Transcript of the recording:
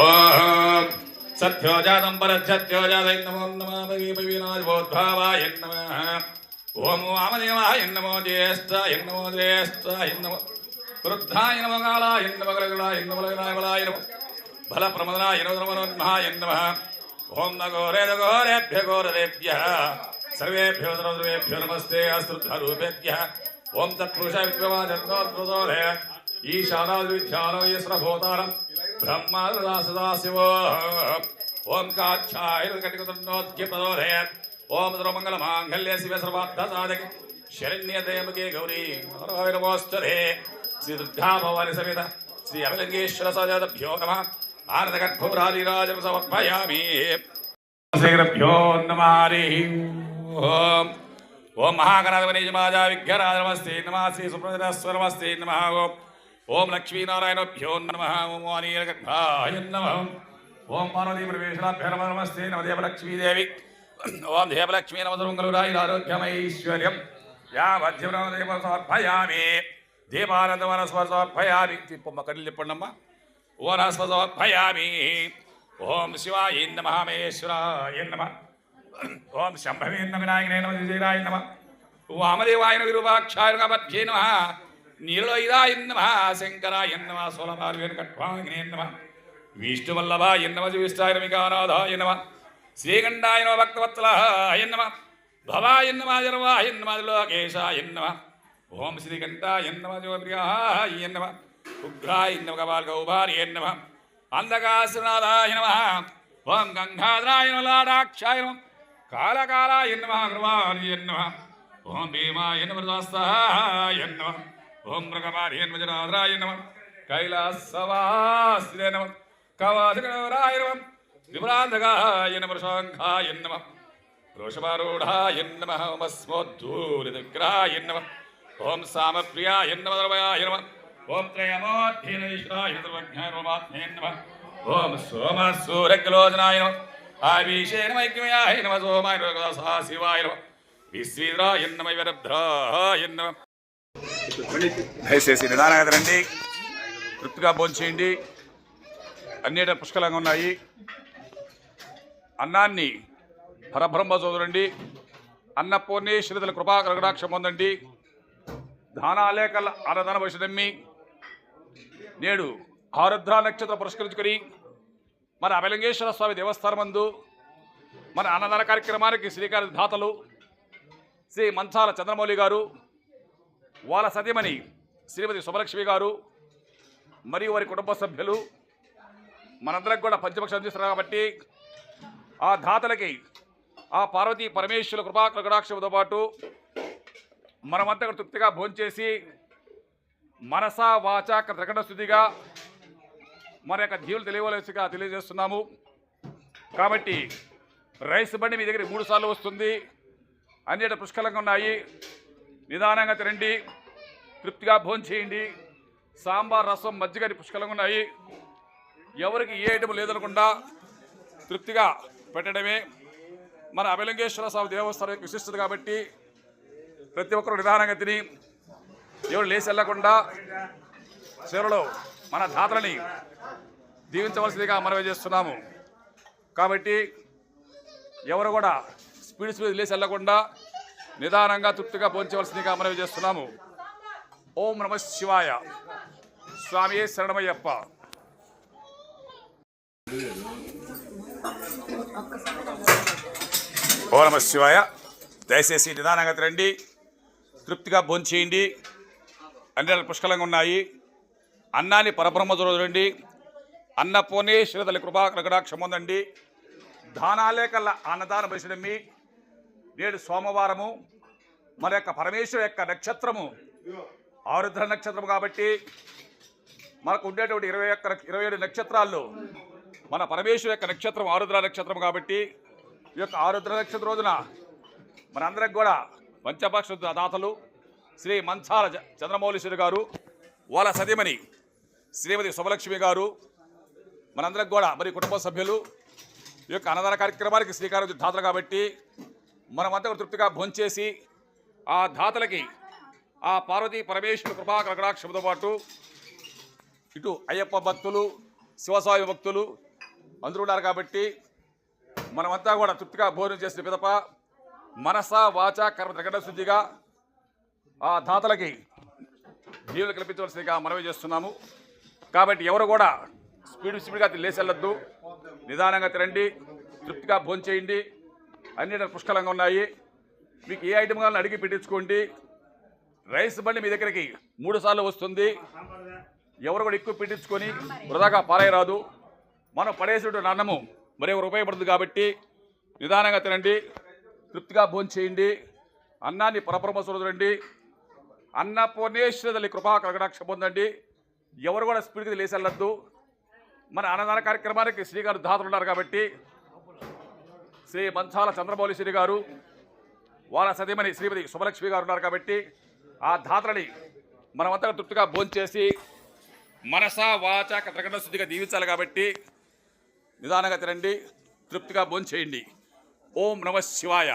ఓం సత్యో జాతం పరసత్యో జాతై నమో. నమః వినాశోద్భావాయ నమః ఓం వామదేవాయ నమో జ్యేష్ఠాయ నమో జ్యేష్ఠాయ నమో వృద్ధాయ నమో కాలాయ నమో గలగలాయ నమో గలగలాయ నమో. బల ప్రమదనాయ నమోన్మహాయ నమః. ఓం నగోరే నగోరేభ్య గోరేభ్య సర్వేభ్యో సర్వేభ్యో నమస్తే అశ్రుద్ధరూపేభ్య ఓం తత్పురుష బ్రహ్మ సదాశివో ఓం కాక్షాయకటికృతోద్యపదోలే ఓం సర్వమంగళ మాంగళ్య శివ సర్వార్థ సాధక శరణ్యదేమకే గౌరీ నమోస్తరే శ్రీ దుర్గా భవాని సమేత శ్రీ అమలింగేశ్వర సజాతభ్యో నమ ఆనందగర్భురాదిరాజం సమర్పయామి శ్రీరభ్యో నమారి ఓం ఓం మహాగణాధిపతిమాజా విఘ్నరాజ నమస్తే నమ శ్రీ సుప్రజనస్వ నమస్తే నమ ఓం ఓం లక్ష్మీనారాయణభ్యో నమ. ఓం వాణీయగర్భాయ నమ. ఓం పార్వతీ ప్రవేశాభ్య నమ నమస్తే నమ ఓం దేవలక్ష్మీ నమదురుంగలురాయి ఆరోగ్యమైశ్వర్యం యా మధ్యదేవ సమర్పయామి దీపానందవన సమర్పయామి తిప్పమ్మ కళ్ళు తిప్పండమ్మా ఓనస్వసమర్పయామి ఓం శివాయ నమ. మహేశ్వరాయ నమ. ఓం శంభవే నమ వినాయకనే నమ విజయరాయ నమ. వామదేవాయ విరూపాక్షాయ నమ నమ. నీలలోయిదాయ నమ శంకర నమ సోలమార్వేణ కట్వాగ్నే నమ విష్ణువల్లభాయ నమ విష్టాయ నమికానాథాయ నమ శ్రీకంఠాయ నమ భక్తవత్సలాయ నమ భవాయ నమ జర్వాయ నమ లోకేశాయ నమ ఓం శ్రీకంఠాయ నమ జోప్రియా నమ ఉగ్రా నమ కపాల గౌభారి నమ అంధకాసునాథాయ నమ ఓం గంగాధరాయ నమ లాడాక్షాయ నమ కాలకాలాయ నమ కృపార్య నమ ఓం భీమా నమ స్వాస్థాయ నమ ఓం మృగమార్య నమ జనాధరాయ నమ కైలాసవాస్య నమ కవాధికరాయ నమ విభ్రాంతకాయ నమ శాంఖాయ నమ రోషమారూఢాయ నమ ఓమస్మోద్ధూరిదగ్రాయ నమ ఓం సామప్రియాయ నమ ద్రవయాయ నమ ఓం త్రయమోధ్యనేశ్వరాయ సర్వజ్ఞానమాత్మే నమ ఓం సోమ సూర్యగ్లోచనాయ నమ ఆవిషే నమ నమ సోమాయ నమ శివాయ నమ విశ్వీరాయ నమ విరభ్రాయ నమ దయచేసి నిదానంగా రండి. తృప్తిగా భోంచేయండి అన్నిట పుష్కలంగా ఉన్నాయి. అన్నాన్ని పరబ్రహ్మ చదువురండి. అన్నపూర్ణేశ్వరితల కృపా కరగడాక్షం పొందండి. దానాలేకల అన్నదాన భవిష్యదమ్మి నేడు ఆరుద్ర నక్షత్రం పురస్కరించుకొని మన అభలింగేశ్వర స్వామి దేవస్థానం మందు మన అన్నదాన కార్యక్రమానికి శ్రీకారి దాతలు శ్రీ మంచాల చంద్రమౌళి గారు వాళ్ళ సతీమణి శ్రీమతి శుభలక్ష్మి గారు మరియు వారి కుటుంబ సభ్యులు మనందరికి కూడా పంచపక్షం అందిస్తున్నారు కాబట్టి ఆ దాతలకి ఆ పార్వతీ పరమేశ్వరుల కృపా కృగడాక్షముతో పాటు మనమంతా తృప్తిగా భోంచేసి మనసా వాచ ప్రకటన స్థుతిగా మన యొక్క జీవులు తెలియవలసిగా తెలియజేస్తున్నాము. కాబట్టి రైస్ బండి మీ దగ్గర మూడు సార్లు వస్తుంది. అన్నిటి పుష్కలంగా ఉన్నాయి. నిదానంగా తినండి. తృప్తిగా భోంచేయండి సాంబార్ రసం మజ్జిగని పుష్కలంగా ఉన్నాయి. ఎవరికి ఏ ఐటమ్ లేదనకుండా తృప్తిగా పెట్టడమే. మన అభిలింగేశ్వర స్వామి దేవస్థానం విశిష్టత కాబట్టి ప్రతి ఒక్కరు నిదానంగా తిని ఎవరు లేచి వెళ్ళకుండా చివరిలో మన దాతలని దీవించవలసిందిగా మనవి చేస్తున్నాము. కాబట్టి ఎవరు కూడా స్పీడ్ స్పీడ్ లేచి వెళ్ళకుండా నిదానంగా తృప్తిగా పోంచవలసిందిగా మనవి చేస్తున్నాము. ఓం నమ శివాయ. స్వామి శరణమయ్యప్ప. ఓ నమ శివాయ. దయచేసి నిదానంగా తిరండి. తృప్తిగా భోంచేయండి. అన్ని పుష్కలంగా ఉన్నాయి. అన్నాన్ని పరబ్రహ్మ చూడండి అన్నపూర్ణేశ్వర తల్లి కృపా కృగడాక్షం ఉందండి దానాలే కల్లా అన్నదాన పరిశ్రమి నేడు సోమవారము మన యొక్క పరమేశ్వర యొక్క నక్షత్రము ఆరుద్ర నక్షత్రం కాబట్టి మనకు ఉండేటువంటి ఇరవై ఒక్క ఇరవై ఏడు నక్షత్రాల్లో మన పరమేశ్వర యొక్క నక్షత్రం ఆరుద్ర నక్షత్రం కాబట్టి ఈ యొక్క ఆరుద్ర నక్షత్ర రోజున మనందరికి కూడా పంచపక్ష దాతలు శ్రీ మంచాల చంద్రమౌళీశ్వరి గారు వాళ్ళ సతీమణి శ్రీమతి శుభలక్ష్మి గారు మనందరికి కూడా మరి కుటుంబ సభ్యులు ఈ యొక్క అన్నదాన కార్యక్రమానికి శ్రీకారం దాతలు కాబట్టి మనమంతా కూడా తృప్తిగా భోంచేసి ఆ దాతలకి ఆ పార్వతీ పరమేశ్వర కృపా కరకడాక్షముతో పాటు ఇటు అయ్యప్ప భక్తులు శివస్వామి భక్తులు అందరూ ఉన్నారు కాబట్టి మనమంతా కూడా తృప్తిగా భోజనం చేసిన పిదప మనస వాచ కర్మ త్రికట శుద్ధిగా ఆ దాతలకి జీవులు కల్పించవలసిందిగా మనవి చేస్తున్నాము. కాబట్టి ఎవరు కూడా స్పీడ్ స్పీడ్గా లేచెళ్ళొద్దు నిదానంగా తినండి తృప్తిగా భోంచేయండి. అన్ని పుష్కలంగా ఉన్నాయి. మీకు ఏ ఐటమ్ కావాలని అడిగి పెట్టించుకోండి. రైస్ బండి మీ దగ్గరికి మూడు సార్లు వస్తుంది. ఎవరు కూడా ఎక్కువ పెట్టించుకొని వృధాగా పారేయరాదు మనం పడేసినటువంటి అన్నము మరి ఎవరు ఉపయోగపడుతుంది కాబట్టి నిదానంగా తినండి. తృప్తిగా భోంచేయండి అన్నాన్ని పరపరమ చూడండి అన్నపూర్ణేశ్వరి కృపా కలగడాక్ష పొందండి. ఎవరు కూడా స్పీడ్కి లేచెళ్ళొద్దు మన అన్నదాన కార్యక్రమానికి శ్రీగారు దాతలు ఉన్నారు కాబట్టి శ్రీ మంచాల చంద్రమౌళీశ్వరి గారు వాళ్ళ సతీమణి శ్రీమతి శుభలక్ష్మి గారు ఉన్నారు కాబట్టి ఆ దాతలని మనమంతా తృప్తిగా భోంచేసి మనసా వాచ త్రికట శుద్ధిగా దీవించాలి కాబట్టి నిదానంగా తినండి తృప్తిగా భోంచేయండి. ఓం నమ శివాయ.